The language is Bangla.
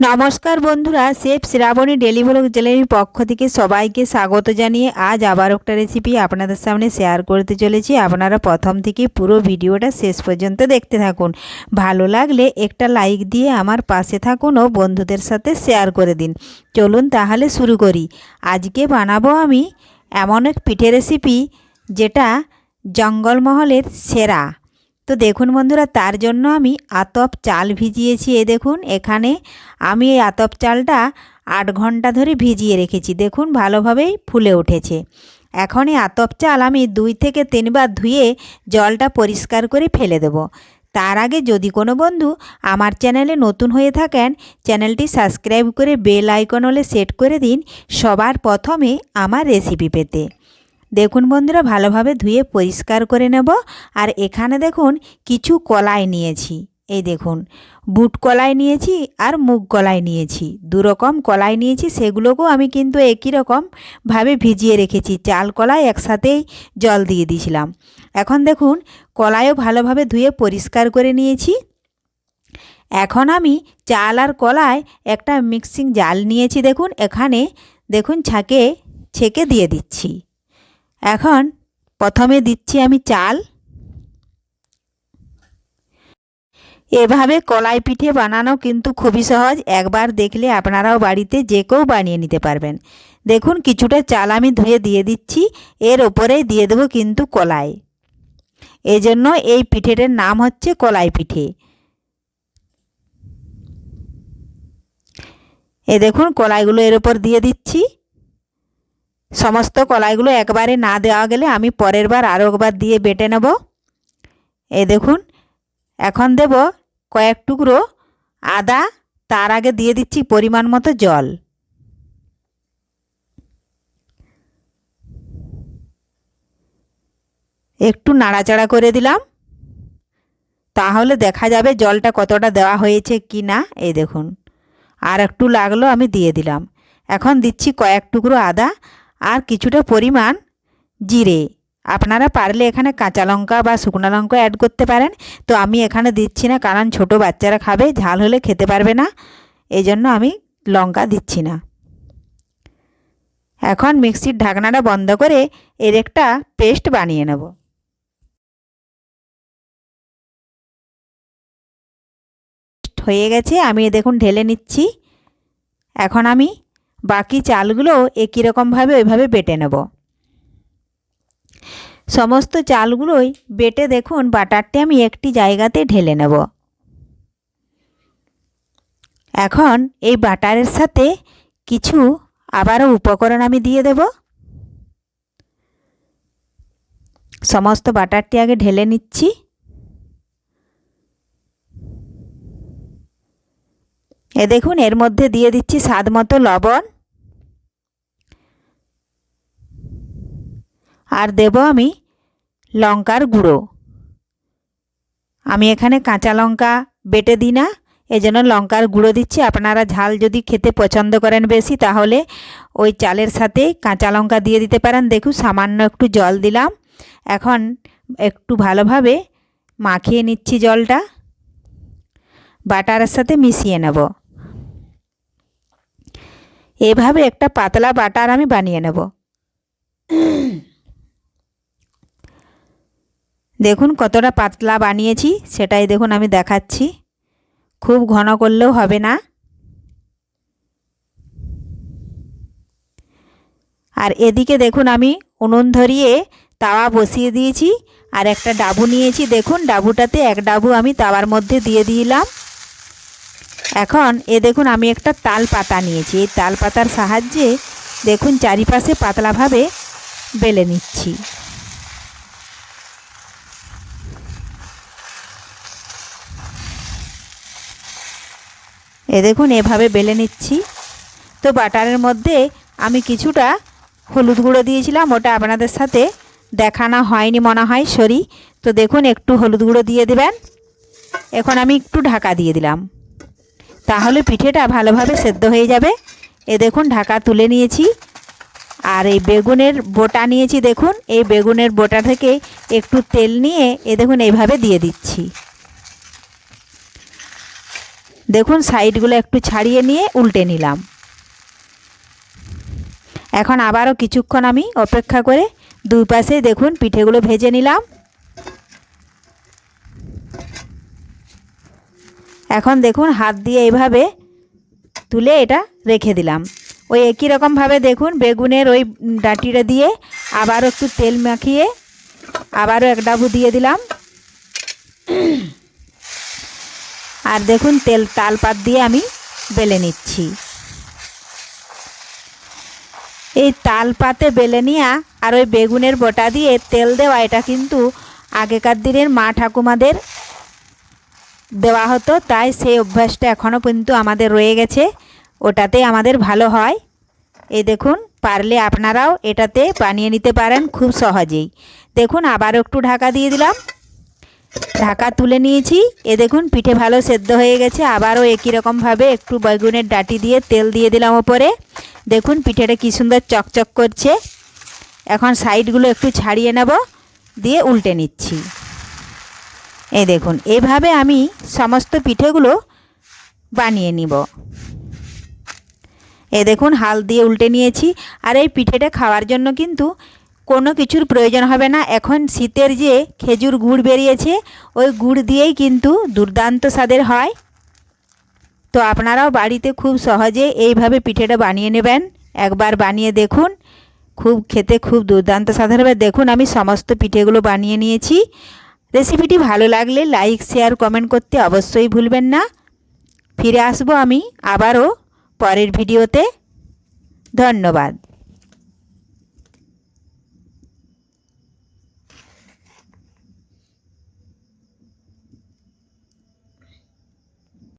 নমস্কার বন্ধুরা শেফ শ্রাবণী ডেলি ব্লগ পক্ষ থেকে সবাইকে স্বাগত জানিয়ে আজ আবার একটা রেসিপি আপনাদের সামনে শেয়ার করতে চলেছি। আপনারা প্রথম থেকে পুরো ভিডিওটা শেষ পর্যন্ত দেখতে থাকুন। ভালো লাগলে একটা লাইক দিয়ে আমার পাশে থাকুন ও বন্ধুদের সাথে শেয়ার করে দিন। চলুন তাহলে শুরু করি। আজকে বানাবো আমি এমন এক পিঠে রেসিপি যেটা জঙ্গলমহলের সেরা। তো দেখুন বন্ধুরা, তার জন্য আমি আতপ চাল ভিজিয়েছি, এ দেখুন, এখানে আমি এই আতপ চালটা আট ঘণ্টা ধরে ভিজিয়ে রেখেছি। দেখুন, ভালোভাবেই ফুলে উঠেছে। এখন এই আতপ চাল আমি দুই থেকে তিনবার ধুয়ে জলটা পরিষ্কার করে ফেলে দেব। তার আগে যদি কোনো বন্ধু আমার চ্যানেলে নতুন হয়ে থাকেন, চ্যানেলটি সাবস্ক্রাইব করে বেল আইকন হলে সেট করে দিন সবার প্রথমে আমার রেসিপি পেতে। দেখুন বন্ধুরা, ভালোভাবে ধুয়ে পরিষ্কার করে নেব। আর এখানে দেখুন, কিছু কলাই নিয়েছি। এই দেখুন, বুট কলাই নিয়েছি আর মুগ কলাই নিয়েছি। দু রকম কলাই নিয়েছি, সেগুলোকেও আমি কিন্তু একই রকমভাবে ভিজিয়ে রেখেছি। চাল কলাই একসাথেই জল দিয়ে দিয়েছিলাম। এখন দেখুন, কলাইও ভালোভাবে ধুয়ে পরিষ্কার করে নিয়েছি। এখন আমি চাল আর কলায় একটা মিক্সিং জাল নিয়েছি। দেখুন, এখানে দেখুন ছাকে ছেঁকে দিয়ে দিচ্ছি। এখন প্রথমে দিচ্ছি আমি চাল। এভাবে কলাই পিঠে বানানো কিন্তু খুবই সহজ। একবার দেখলে আপনারাও বাড়িতে যে কেউ বানিয়ে নিতে পারবেন। দেখুন, কিছুটা চাল আমি ধুয়ে দিয়ে দিচ্ছি। এর ওপরেই দিয়ে দেবো কিন্তু কলাই। এজন্য এই পিঠেটার নাম হচ্ছে কলাই পিঠে। এ দেখুন, কলাইগুলো এর ওপর দিয়ে দিচ্ছি। সমস্ত কলাইগুলো একবারে না দেওয়া গেলে আমি পরের বার আরও একবার দিয়ে বেটে নেব। এ দেখুন, এখন দেব কয়েক টুকরো আদা, তার আগে দিয়ে দিচ্ছি পরিমাণ মতো জল। একটু নাড়াচাড়া করে দিলাম। তাহলে দেখা যাবে জলটা কতটা দেওয়া হয়েছে কি না এই দেখুন। আর একটু লাগল আমি দিয়ে দিলাম। এখন দিচ্ছি কয়েক টুকরো আদা আর কিছুটা পরিমাণ জিরে। আপনারা পারলে এখানে কাঁচা লঙ্কা বা শুকনো লঙ্কা অ্যাড করতে পারেন। তো আমি এখানে দিচ্ছি না, কারণ ছোট বাচ্চারা খাবে, ঝাল হলে খেতে পারবে না। এই জন্য আমি লঙ্কা দিচ্ছি না। এখন মিক্সির ঢাকনাটা বন্ধ করে এর একটা পেস্ট বানিয়ে নেব। হয়ে গেছে, আমি দেখুন ঢেলে নিচ্ছি। এখন আমি বাকি চালগুলো একই রকমভাবে ওইভাবে বেটে নেব। সমস্ত চালগুলোই বেটে দেখুন বাটারটি আমি একটি জায়গাতে ঢেলে নেব। এখন এই বাটারের সাথে কিছু আবারও উপকরণ আমি দিয়ে দেব। সমস্ত বাটারটি আগে ঢেলে নিচ্ছি। এ দেখুন এর মধ্যে দিয়ে দিচ্ছি স্বাদ মতো লবণ। আর দেব আমি লঙ্কার গুঁড়ো। আমি এখানে কাঁচা লঙ্কা বেটে দিই না এই জন্য লঙ্কার গুঁড়ো দিচ্ছি। আপনারা ঝাল যদি খেতে পছন্দ করেন বেশি, তাহলে ওই চালের সাথে কাঁচা লঙ্কা দিয়ে দিতে পারেন। দেখুন, সামান্য একটু জল দিলাম। এখন একটু ভালোভাবে মাখিয়ে নিচ্ছি জলটা। বাটারের সাথে মিশিয়ে নেব। এভাবে একটা পাতলা বাটার আমি বানিয়ে নেব। দেখুন কতটা পাতলা বানিয়েছি, সেটাই দেখুন আমি দেখাচ্ছি। খুব ঘন করলেও হবে না। আর এদিকে দেখুন আমি উনুন ধরিয়ে তাওয়া বসিয়ে দিয়েছি, আর একটা ডাবু নিয়েছি। দেখুন ডাবুটাতে এক ডাবু আমি তাওয়ার মধ্যে দিয়ে দিলাম। এখন এ দেখুন আমি একটা তাল পাতা নিয়েছি। এই তাল পাতার সাহায্যে দেখুন চারিপাশে পাতলাভাবে বেলে নিচ্ছি। এ দেখুন, এভাবে বেলে নিচ্ছি। তো বাটারের মধ্যে আমি কিছুটা হলুদ গুঁড়ো দিয়েছিলাম, ওটা আপনাদের সাথে দেখানো হয়নি, মনে হয় সরি। তো দেখুন, একটু হলুদ গুঁড়ো দিয়ে দেবেন। এখন আমি একটু ঢাকা দিয়ে দিলাম। তাহলে পিঠেটা ভালোভাবে সেদ্ধ হয়ে যাবে। এ দেখুন, ঢাকা তুলে নিয়েছি। আর এই বেগুনের বোটা নিয়েছি, দেখুন। এই বেগুনের বোটা থেকে একটু তেল নিয়ে, এ দেখুন এইভাবে দিয়ে দিচ্ছি। দেখুন, সাইডগুলো একটু ছাড়িয়ে নিয়ে উল্টে নিলাম। এখন আবারও কিছুক্ষণ আমি অপেক্ষা করে দুই পাশে দেখুন, পিঠেগুলো ভেজে নিলাম। এখন দেখুন, হাত দিয়ে এইভাবে তুলে এটা রেখে দিলাম। ওই একই রকমভাবে দেখুন, বেগুনের ওই ডাঁটিটা দিয়ে আবারও একটু তেল মাখিয়ে আবারও এক ডাবু দিয়ে দিলাম। আর দেখুন তেল তালপাত দিয়ে আমি বেলে নিচ্ছি। এই তাল পাতে বেলে নেওয়া আর ওই বেগুনের বটা দিয়ে তেল দেওয়া, এটা কিন্তু আগেকার দিনের মা ঠাকুমাদের দেওয়া হতো, তাই সেই অভ্যাসটা এখনও কিন্তু আমাদের রয়ে গেছে। ওটাতে আমাদের ভালো হয়। এই দেখুন, পারলে আপনারাও এটাতে বানিয়ে নিতে পারেন খুব সহজেই। দেখুন, আবারও একটু ঢাকা দিয়ে দিলাম। ঢাকা তুলে নিয়েছি। এ দেখুন, পিঠে ভালো সেদ্ধ হয়ে গেছে। আবারও একই রকমভাবে একটু বেগুনের ডাটি দিয়ে তেল দিয়ে দিলাম ওপরে। দেখুন, পিঠেটা কী সুন্দর চকচক করছে। এখন সাইডগুলো একটু ছাড়িয়ে নেব, দিয়ে উল্টে নিচ্ছি। এই দেখুন, এভাবে আমি সমস্ত পিঠেগুলো বানিয়ে নিব। এ দেখুন, হাল দিয়ে উল্টে নিয়েছি। আর এই পিঠেটা খাওয়ার জন্য কিন্তু কোনো কিছুর প্রয়োজন হবে না। এখন শীতের যে খেজুর গুড় বেরিয়েছে, ওই গুড় দিয়েই কিন্তু দুর্দান্ত স্বাদের হয়। তো আপনারাও বাড়িতে খুব সহজে এইভাবে পিঠেটা বানিয়ে নেবেন। একবার বানিয়ে দেখুন। খুব খেতে খুব দুর্দান্ত স্বাদের হবে। দেখুন, আমি সমস্ত পিঠেগুলো বানিয়ে নিয়েছি। রেসিপিটি ভালো লাগলে লাইক, শেয়ার, কমেন্ট করতে অবশ্যই ভুলবেন না। ফিরে আসব আমি আবারও পরের ভিডিওতে। ধন্যবাদ।